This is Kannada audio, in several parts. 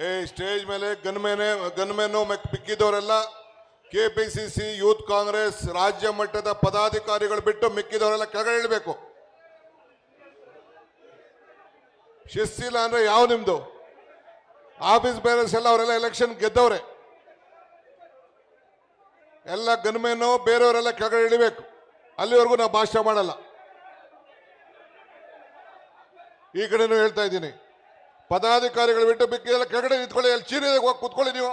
ಏ, ಸ್ಟೇಜ್ ಮೇಲೆ ಗನ್ಮೇನೆ P C C youth Congress ರಾಜ್ಯ ಮಟ್ಟದ ಪದಾಧಿಕಾರಿಗಳು ಬಿಟ್ಟು ಮಿಕ್ಕಿದವರೆಲ್ಲ ಕೆಳಗಡೆ ಇಳಬೇಕು. ಶಿಸ್ತಿಲ್ಲ ಅಂದ್ರೆ ಯಾವ ನಿಮ್ದು? ಆಫೀಸ್ ಬೇರೆಸ್ ಎಲ್ಲ ಅವರೆಲ್ಲ ಎಲೆಕ್ಷನ್ ಗೆದ್ದವ್ರೆ. ಎಲ್ಲ ಗನ್ಮೇನು ಬೇರೆಯವರೆಲ್ಲ ಕೆಳಗಡೆ ಇಳಿಬೇಕು. ಅಲ್ಲಿವರೆಗೂ ನಾವು ಭಾಷಣ ಮಾಡಲ್ಲ. ಈ ಕಡೆನೂ ಹೇಳ್ತಾ ಇದ್ದೀನಿ. ಪದಾಧಿಕಾರಿಗಳು ಬಿಟ್ಟು ಬಿಕ್ಕಿದೆಲ್ಲ ಕೆಳಗಡೆ ನಿಂತ್ಕೊಳ್ಳಿ, ಅಲ್ಲಿ ಚೀನಿದಾಗ ಹೋಗಿ ಕೂತ್ಕೊಳ್ಳಿ ನೀವು.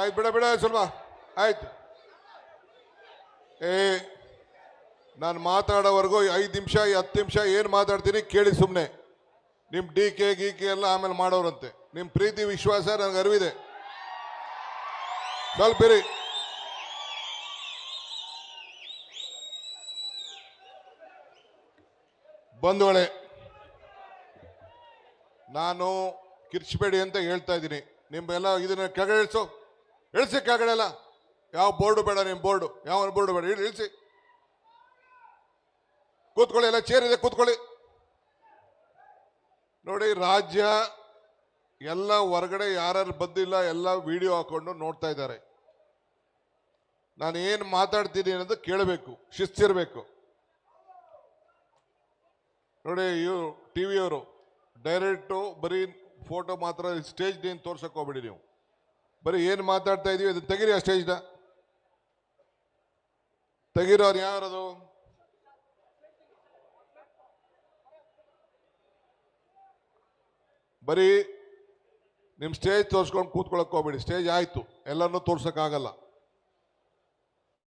ಆಯ್ತು ಬಿಡ ಬಿಡ ಸ್ವಲ್ಪ ಆಯ್ತು. ಏ, ನಾನು ಮಾತಾಡೋವರೆಗೂ ಐದು ನಿಮಿಷ, ಹತ್ತು ನಿಮಿಷ ಏನು ಮಾತಾಡ್ತೀನಿ ಕೇಳಿ ಸುಮ್ಮನೆ ನಿಮ್ಮ ಡಿ ಕೆ, ಗಿ ಕೆ ಎಲ್ಲ ಆಮೇಲೆ ಮಾಡೋರಂತೆ. ನಿಮ್ಮ ಪ್ರೀತಿ, ವಿಶ್ವಾಸ, ನನಗೆ ಅರಿವಿದೆ. ಸ್ವಲ್ಪ ಇರಿ. ಬಂಧುಗಳೇ, ನಾನು ಕಿರ್ಚಬೇಡಿ ಅಂತ ಹೇಳ್ತಾ ಇದ್ದೀನಿ. ನಿಮ್ಮೆಲ್ಲ ಇದನ್ನ ಕೆಳಗಡೆ ಇಳಿಸು ಇಳಿಸಿ ಕೆಳಗಡೆ ಎಲ್ಲ ಯಾವ ಬೋರ್ಡು ಬೇಡ ನಿಮ್ಮ ಬೋರ್ಡು. ಯಾವ ಬೋರ್ಡು ಬೇಡ. ಇಳಿ- ಇಳಿಸಿ. ಕೂತ್ಕೊಳ್ಳಿ, ಎಲ್ಲ ಚೇರ್ ಇದೆ, ಕೂತ್ಕೊಳ್ಳಿ. ನೋಡಿ, ರಾಜ್ಯ ಎಲ್ಲ ಹೊರಗಡೆ ಯಾರ್ಯಾರು ಬಂದಿಲ್ಲ, ಎಲ್ಲ ವಿಡಿಯೋ ಹಾಕೊಂಡು ನೋಡ್ತಾ ಇದ್ದಾರೆ. ನಾನು ಏನು ಮಾತಾಡ್ತೀನಿ ಅನ್ನೋದು ಕೇಳಬೇಕು, ಶಿಸ್ತಿರ್ಬೇಕು. ನೋಡಿ, ಇವ್ರು ಟಿ ವಿಯವರು ಡೈರೆಕ್ಟು ಬರೀ ಫೋಟೋ ಮಾತ್ರ ಸ್ಟೇಜ್ ನೀನು ತೋರ್ಸಕ್ಕೆ ಹೋಗ್ಬೇಡಿ ನೀವು. ಬರೀ ಏನು ಮಾತಾಡ್ತಾ ಇದೀವಿ ಅದನ್ನ ತೆಗೀರಿ ಆ ಸ್ಟೇಜ್ನ. ಯಾರು ಯಾರದು? ಬರೀ ನಿಮ್ಮ ಸ್ಟೇಜ್ ತೋರಿಸ್ಕೊಂಡು ಕೂತ್ಕೊಳ್ಳೋಕೆ ಹೋಗ್ಬೇಡಿ. ಸ್ಟೇಜ್ ಆಯಿತು. ಎಲ್ಲರನ್ನೂ ತೋರ್ಸಕ್ಕಾಗಲ್ಲ